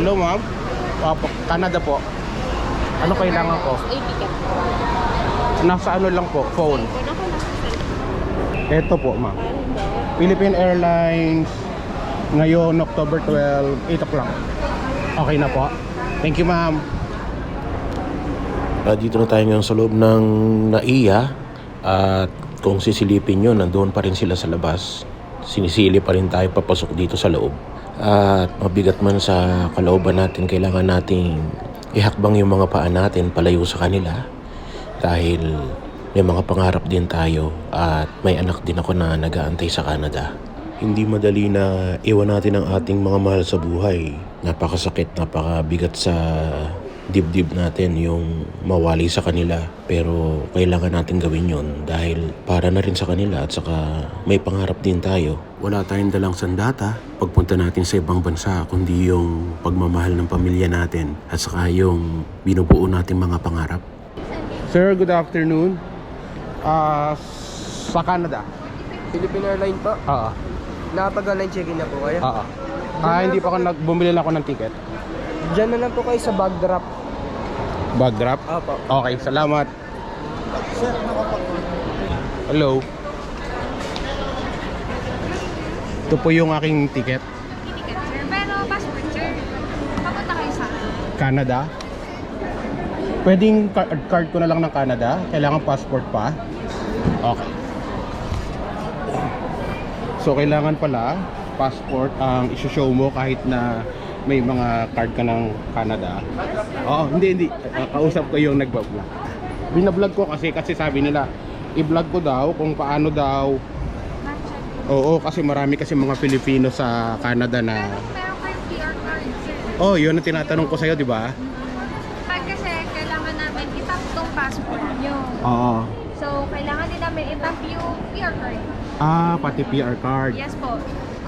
Hello, ma'am. Opo, Canada po. Ano kailangan ko? Nasa ano lang po, phone. Ito po, ma'am. Philippine Airlines ngayon October 12 8 o'clock okay na po thank you ma'am Ah, dito na tayo ngayon sa loob ng NAIA at kung sisilipin nyo, nandoon pa rin sila sa labas. Sinisili pa rin tayo papasok dito sa loob. At mabigat man sa kalooban natin, kailangan nating ihakbang yung mga paa natin palayo sa kanila. Dahil may mga pangarap din tayo at may anak din ako na nag-aantay sa Canada. Hindi madali na iwan natin ang ating mga mahal sa buhay. Napakasakit, napakabigat sa dibdib natin yung mawali sa kanila. Pero kailangan natin gawin yon dahil para na rin sa kanila at saka may pangarap din tayo. Wala tayong dalang sandata pagpunta natin sa ibang bansa kundi yung pagmamahal ng pamilya natin at saka yung binubuo nating mga pangarap. sir good afternoon Ah, sa Canada Philippine Airline po. oo Nakapag-online check-in na po kayo. oo ah hindi pa ako nag bumili lang ako ng ticket Diyan na lang po kayo sa bag drop. Bag drop Opo. okay salamat. Hello. Ito po yung aking ticket. Ticket, sir. Pero passport, sir. Papunta kayo sa Canada. Pwedeng card, card ko na lang ng Canada. Kailangan passport pa. Okay. So kailangan pala passport ang isushow mo kahit na may mga card ka ng Canada oo hindi hindi Uh, kausap ko yung nagbablog binablog ko kasi kasi sabi nila i-vlog ko daw kung paano daw oo kasi marami kasi mga Pilipino sa Canada na oh yun ang tinatanong ko sa'yo di ba Pag kasi kailangan namin itap tong passport nyo. oo So, kailangan din namin itap yung QR card. Ah, pati PR card. Yes po.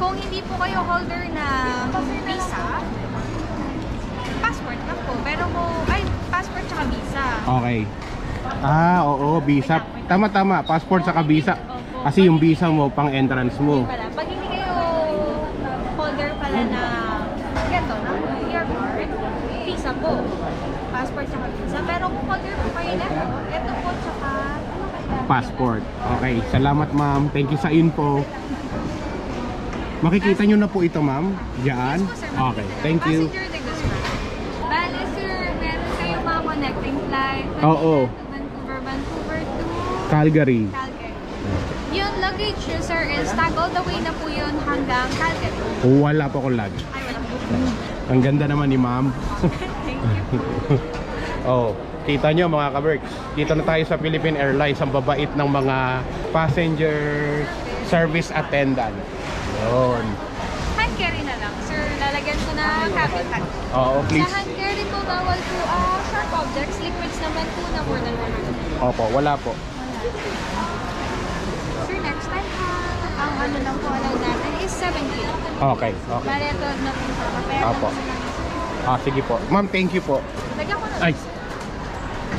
Kung hindi po kayo holder ng visa, passport lang po. Pero kung, ay, passport tsaka visa. Okay. Ah, oo, visa. Tama tama, passport sa visa. Kasi yung visa mo pang entrance mo. Wala. Pag hindi kayo holder pala na ganito, QR card, visa po. Passport tsaka visa. Pero kung holder po kayo na ito po tsaka Passport. Okay, salamat ma'am. Thank you sa info. Makikita nyo na po ito ma'am. Diyan. Yes po, sir. Okay, thank you. Passenger de Guzman. Bale, sir, meron kayong mga connecting flight. Oo. Vancouver, Vancouver to Calgary. Calgary. Yung luggage nyo, sir, is tag all the way na po yun hanggang Calgary. Wala po akong lag. Ay, wala po. Ang ganda naman ni ma'am. Thank you. Oh, kita nyo mga ka-Berks. Dito na tayo sa Philippine Airlines. Ang babait ng mga passenger service attendant. Yun. Hand carry na lang, sir. Lalagyan ko na cabin tag. Oo, please. Sa hand carry po, bawal po ah, sharp objects. Liquids naman po na more than 100. Opo, wala po. Sir, next time ha, ang ano lang po allow natin is 7 kilo. Okay, okay. Bale, ito na po sa kapera. Apo. Ah, sige po. Ma'am, thank you po. Lagyan ko na Ay.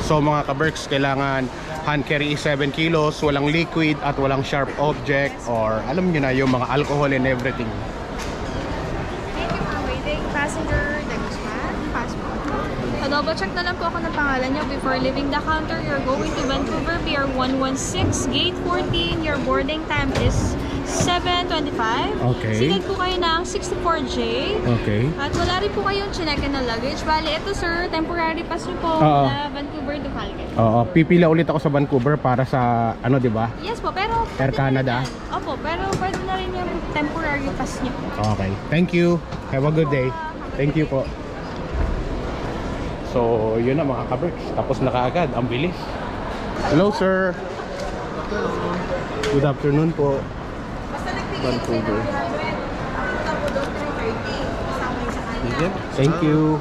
So mga ka-Berks, kailangan hand carry is 7 kilos, walang liquid at walang sharp object or alam nyo na yung mga alcohol and everything. Thank you for waiting. Passenger de Guzman, passport. So, double check na lang po ako ng pangalan niyo before leaving the counter. You're going to Vancouver Pier 116, Gate 14. Your boarding time is 7.25. Okay. Seated po kayo ng 64J. Okay. At wala rin po kayong chinekin na luggage. Bali, ito sir, temporary pass niyo po Oo. na Vancouver to Calgary. Oo, pipila ulit ako sa Vancouver para sa ano, 'di ba? Yes po, pero... Air pwede na rin Canada? yan. Opo, pero pwede na rin yung temporary pass niyo. Okay. Thank you. Have a good day. Thank you po. So, yun na mga ka-Berks. Tapos na kaagad. Ang bilis. Hello, sir. Good afternoon po. Vancouver. Thank you.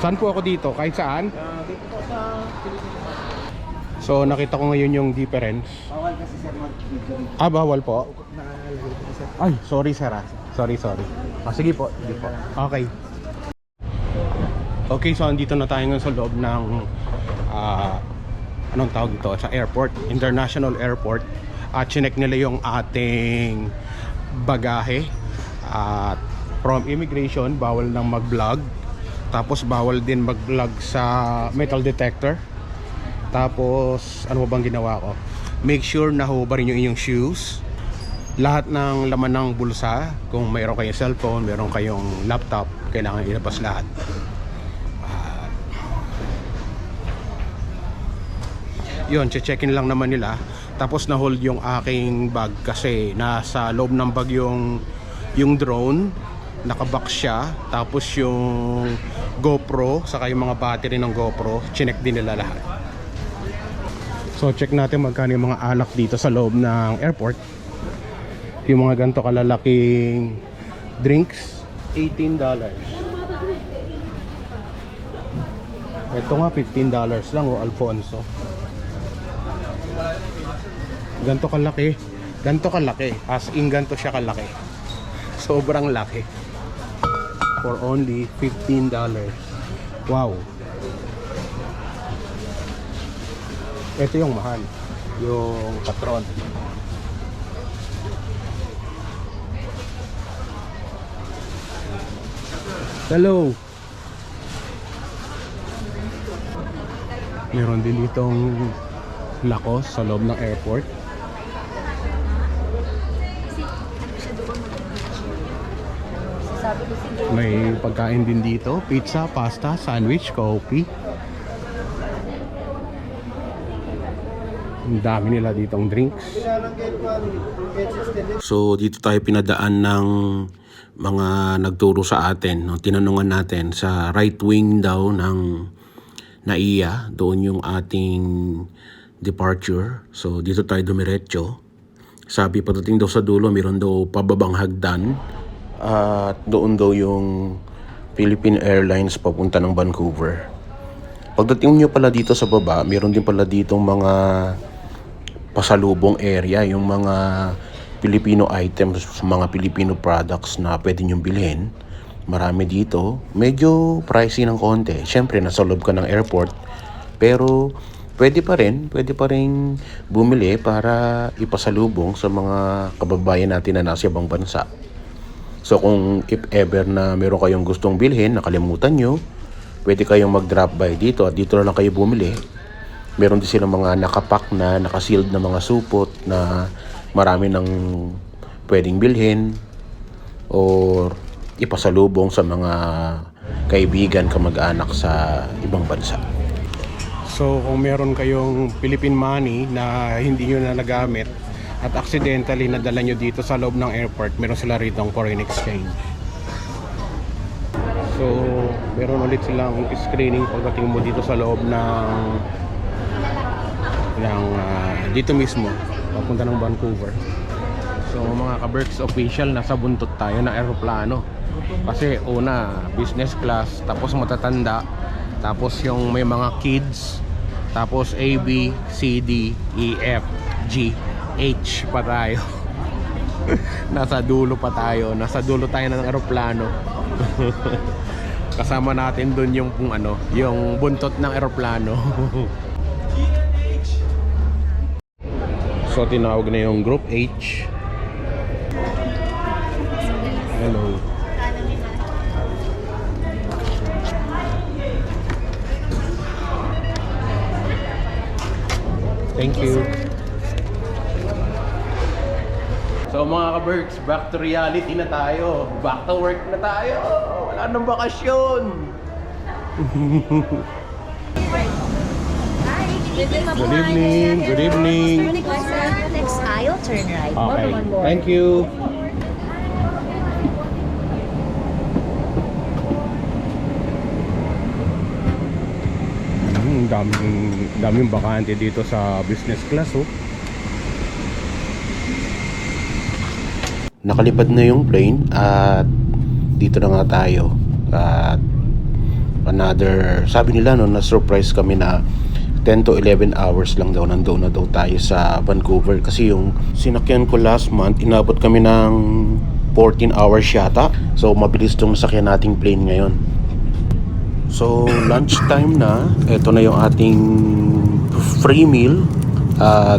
Saan po ako dito? Kahit saan? So nakita ko ngayon yung difference. Bawal kasi sir mag-video. Ah, bawal po? Nakalagay ko sir. Ay, sorry sir ah. Sorry, sorry. Ah, sige po. Sige po. Okay. Okay, so andito na tayo ngayon sa loob ng ah, anong tawag ito? Sa airport, international airport. At chinek nila yung ating bagahe. At from immigration, bawal nang mag-vlog. Tapos bawal din mag-vlog sa metal detector. Tapos ano ba bang ginawa ko? Make sure na hubarin yung inyong shoes. Lahat ng laman ng bulsa, kung mayroon kayong cellphone, mayroon kayong laptop, kailangan ilabas lahat. Ah, yun, checkin lang naman nila. Tapos na-hold yung aking bag kasi nasa loob ng bag yung, yung drone. Nakabox siya. Tapos yung GoPro, saka yung mga battery ng GoPro, chinek din nila lahat. So check natin magkano yung mga alak dito sa loob ng airport. Yung mga ganito kalalaking drinks, $18. Ito nga $15 lang o Alfonso. Ganto kalaki. Ganto kalaki. As in ganto siya kalaki. Sobrang laki. For only $15. Wow. Ito yung mahal. Yung patron. Hello. Meron din ditong lakos sa loob ng airport. May pagkain din dito, pizza, pasta, sandwich, coffee. Ang dami nila ditong drinks. So dito tayo pinadaan ng mga nagturo sa atin. No? Tinanungan natin sa right wing daw ng NAIA. Doon yung ating departure. So dito tayo dumiretso. Sabi pagdating daw sa dulo, mayroon daw pababang hagdan. At doon daw yung Philippine Airlines papunta ng Vancouver. Pagdating nyo pala dito sa baba, mayroon din pala ditong mga pasalubong area, yung mga Filipino items, mga Filipino products na pwede nyong bilhin. Marami dito. Medyo pricey ng konti. Siyempre, nasa loob ka ng airport. Pero, pwede pa rin. Pwede pa rin bumili para ipasalubong sa mga kababayan natin na nasa ibang bansa. So, kung if ever na meron kayong gustong bilhin, nakalimutan nyo, pwede kayong mag-drop by dito at dito na lang kayo bumili. Meron din silang mga nakapak na, nakasealed na mga supot na marami ng pwedeng bilhin or ipasalubong sa mga kaibigan, kamag-anak sa ibang bansa. So kung meron kayong Philippine money na hindi nyo na nagamit at accidentally nadala nyo dito sa loob ng airport, meron sila rito ang foreign exchange. So meron ulit silang screening pagdating mo dito sa loob ng ng ah, dito mismo papunta ng Vancouver. So mga ka-Berks official nasa buntot tayo ng eroplano. Kasi una business class tapos matatanda tapos yung may mga kids tapos A, B, C, D, E, F, G, H pa tayo. nasa dulo pa tayo. Nasa dulo tayo ng eroplano. Kasama natin doon yung kung ano, yung buntot ng eroplano. so tinawag na yung group H. Hello. Thank you. So mga ka-Berks, back to reality na tayo. Back to work na tayo. Wala nang bakasyon. Good Good evening. Good evening. Next aisle, turn right. Okay. Thank you. Hmm, daming daming bakante dito sa business class oh. Nakalipad na yung plane at dito na nga tayo. At another, sabi nila no, na-surprise kami na 10 to 11 hours lang daw nandoon na daw tayo sa Vancouver. Kasi yung sinakyan ko last month inabot kami ng 14 hours yata. So mabilis tong sakyan nating plane ngayon. So lunch time na. Ito na yung ating free meal. At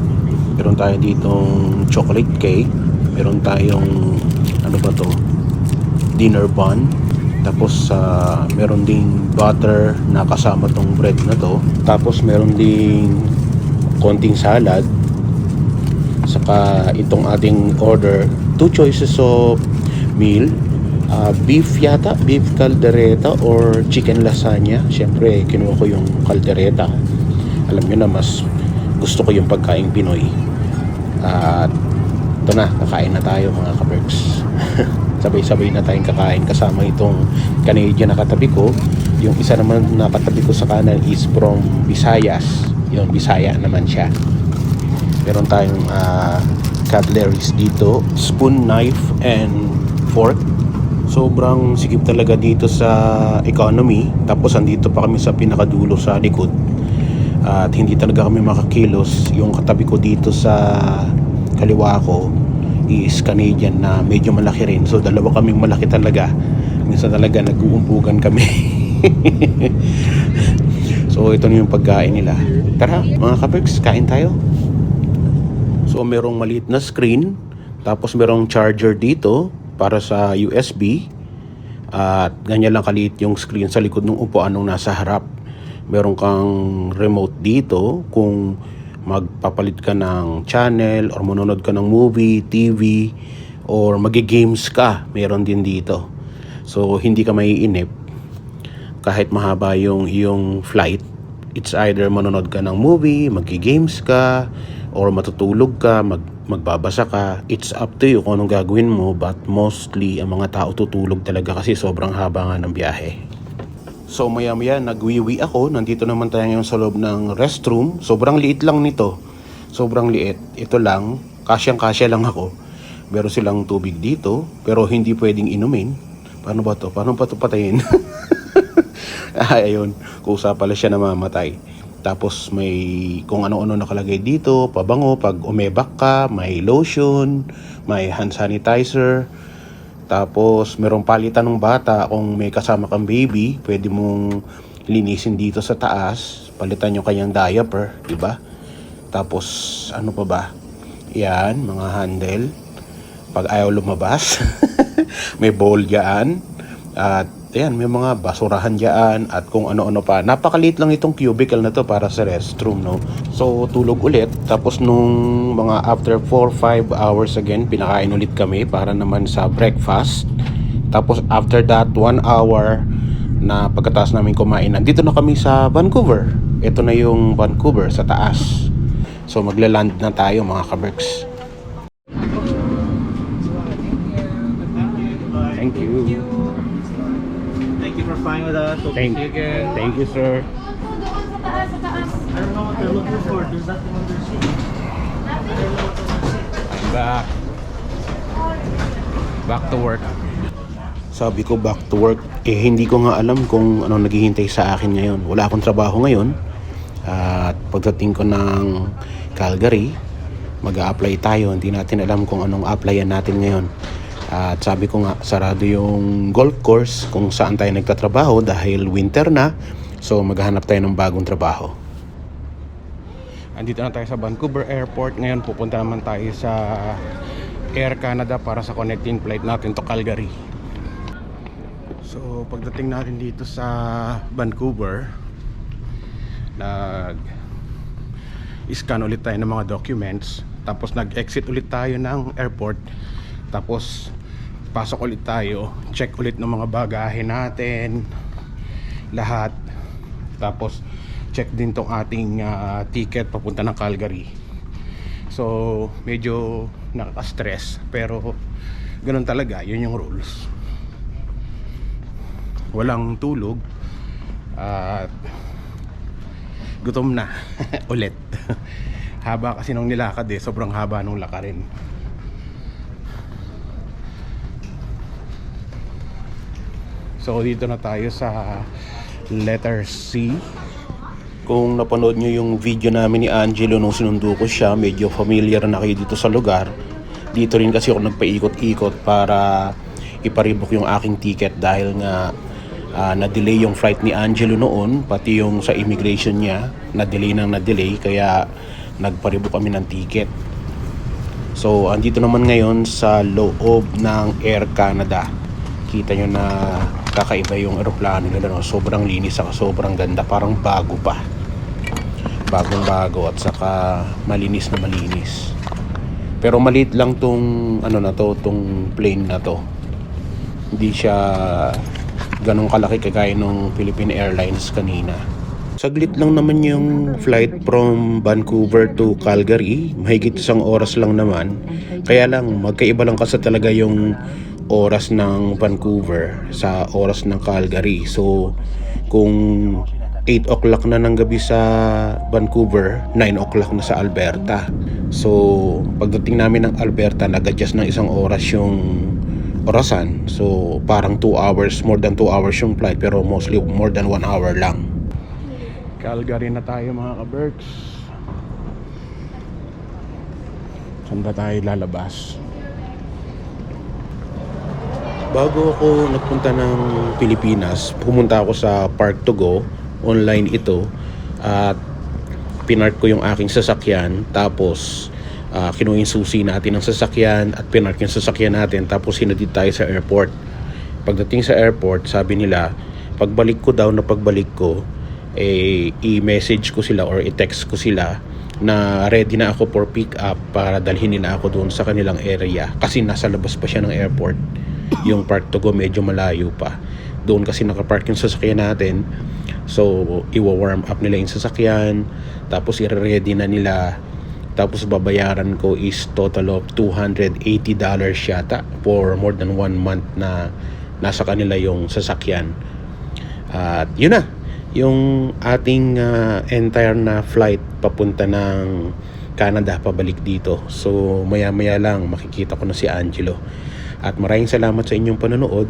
meron tayo ditong chocolate cake meron tayong ano ba to dinner bun. Tapos ah, meron ding butter na kasama tong bread na to. Tapos meron ding konting salad. Saka itong ating order, two choices of meal. Ah, beef yata, beef caldereta or chicken lasagna. Siyempre, kinuha ko yung caldereta. Alam nyo na, mas gusto ko yung pagkain Pinoy. At ito na, kakain na tayo mga kaberks. Sabay-sabay na tayong kakain kasama itong Canadian na katabi ko. Yung isa naman na katabi ko sa kanan is from Visayas. Yun, Bisaya naman siya. Meron tayong ah, cutleries dito, spoon, knife, and fork. Sobrang sikip talaga dito sa economy. Tapos andito pa kami sa pinakadulo sa likod. At hindi talaga kami makakilos. Yung katabi ko dito sa kaliwa ko is Canadian na medyo malaki rin. So dalawa kaming malaki talaga. Minsan talaga nag-uumpugan kami. so ito na yung pagkain nila. Tara mga kapex, kain tayo. So merong maliit na screen, tapos merong charger dito para sa USB. At ganyan lang kaliit yung screen sa likod ng upuan nung nasa harap. Meron kang remote dito kung magpapalit ka ng channel or manonood ka ng movie, TV or magi-games ka, meron din dito. So hindi ka maiinip kahit mahaba yung yung flight. It's either manonood ka ng movie, magi-games ka, or matutulog ka, mag, magbabasa ka. It's up to you kung anong gagawin mo, but mostly ang mga tao tutulog talaga kasi sobrang haba nga ng biyahe. So maya maya nagwiwi ako, nandito naman tayo ngayon sa loob ng restroom. Sobrang liit lang nito. Sobrang liit. Ito lang, kasyang kasya lang ako. Meron silang tubig dito, pero hindi pwedeng inumin. Paano ba to? Paano ba to patayin? Ay, ayun. Kusa pala siya namamatay. Tapos may kung ano-ano nakalagay dito, pabango, pag umebak ka, may lotion, may hand sanitizer, tapos merong palitan ng bata kung may kasama kang baby, pwede mong linisin dito sa taas, palitan yung kanyang diaper, di ba? Tapos ano pa ba? Yan, mga handle. Pag ayaw lumabas, may bowl diyan. At ayan, may mga basurahan diyan at kung ano-ano pa. Napakaliit lang itong cubicle na to para sa restroom, no? So, tulog ulit. Tapos nung mga after 4-5 hours again, pinakain ulit kami para naman sa breakfast. Tapos after that, 1 hour na pagkatapos namin kumain, nandito na kami sa Vancouver. Ito na yung Vancouver sa taas. So magla-land na tayo mga kaberks. Thank you. Thank you for flying with us. Hope Thank, you again. thank you, sir. I don't know what they're looking for. There's nothing on their sheet. I'm back. Back to work. Sabi ko back to work. Eh hindi ko nga alam kung ano naghihintay sa akin ngayon. Wala akong trabaho ngayon. At pagdating ko ng Calgary, mag apply tayo. Hindi natin alam kung anong applyan natin ngayon. At sabi ko nga, sarado yung golf course kung saan tayo nagtatrabaho dahil winter na. So maghahanap tayo ng bagong trabaho. Andito na tayo sa Vancouver Airport. Ngayon pupunta naman tayo sa Air Canada para sa connecting flight natin to Calgary. So pagdating natin dito sa Vancouver, nag scan ulit tayo ng mga documents tapos nag-exit ulit tayo ng airport tapos pasok ulit tayo. Check ulit ng mga bagahe natin. Lahat. Tapos check din tong ating ah, ticket papunta ng Calgary. So medyo nakaka-stress pero ganun talaga. Yun yung rules. Walang tulog. At gutom na ulit. Haba kasi nung nilakad eh. Sobrang haba nung lakarin so dito na tayo sa letter C. Kung napanood nyo yung video namin ni Angelo nung sinundo ko siya medyo familiar na kayo dito sa lugar. Dito rin kasi ako nagpaikot-ikot para iparibok yung aking ticket dahil nga ah, na-delay yung flight ni Angelo noon pati yung sa immigration niya na-delay nang na-delay kaya nagparibok kami ng ticket. So andito naman ngayon sa loob ng Air Canada. Kita nyo na kakaiba yung aeroplano nila no? sobrang linis saka sobrang ganda parang bago pa bagong bago at saka malinis na malinis pero maliit lang tong ano na to tong plane na to hindi siya ganong kalaki kagaya ng Philippine Airlines kanina Saglit lang naman yung flight from Vancouver to Calgary. Mahigit isang oras lang naman. Kaya lang, magkaiba lang kasi talaga yung oras ng Vancouver sa oras ng Calgary. So, kung 8 o'clock na ng gabi sa Vancouver, 9 o'clock na sa Alberta. So, pagdating namin ng Alberta, nag-adjust ng isang oras yung orasan. So, parang 2 hours, more than 2 hours yung flight, pero mostly more than 1 hour lang. Calgary na tayo mga ka-Berks. Saan ba tayo lalabas? Bago ako nagpunta ng Pilipinas, pumunta ako sa Park to Go. Online ito. At pinark ko yung aking sasakyan. Tapos, uh, kinuha susi natin ng sasakyan at pinark yung sasakyan natin. Tapos, hinatid tayo sa airport. Pagdating sa airport, sabi nila, pagbalik ko daw na pagbalik ko, eh, i-message ko sila or i-text ko sila na ready na ako for pick up para dalhin nila ako doon sa kanilang area kasi nasa labas pa siya ng airport yung park to go medyo malayo pa. Doon kasi nakapark yung sasakyan natin. So iwa-warm up nila yung sasakyan. Tapos i-ready na nila. Tapos babayaran ko is total of 280 dollars yata for more than one month na nasa kanila yung sasakyan. At yun na. Yung ating ah, entire na flight papunta ng Canada pabalik dito. So maya maya lang makikita ko na si Angelo. At maraming salamat sa inyong panonood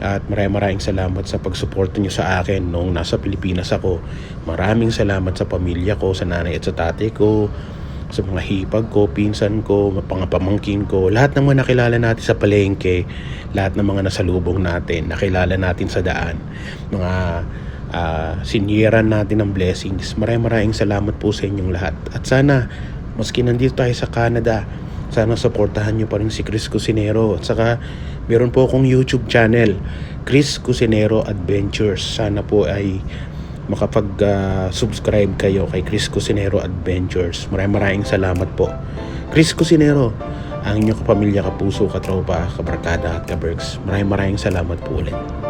at maraming maraming salamat sa pagsuporta nyo sa akin nung nasa Pilipinas ako. Maraming salamat sa pamilya ko, sa nanay at sa tatay ko, sa mga hipag ko, pinsan ko, mga pamangkin ko, lahat ng mga nakilala natin sa palengke, lahat ng mga nasalubong natin, nakilala natin sa daan, mga uh, sinyeran natin ng blessings. Maraming maraming salamat po sa inyong lahat. At sana, maski nandito tayo sa Canada, sana supportahan nyo pa rin si Chris Cusinero. At saka, meron po akong YouTube channel, Chris Cusinero Adventures. Sana po ay makapag-subscribe kayo kay Chris Cusinero Adventures. Maraming maraming salamat po. Chris Cusinero, ang inyong kapamilya, kapuso, katropa, kabarkada at kaberks. Maraming maraming salamat po ulit.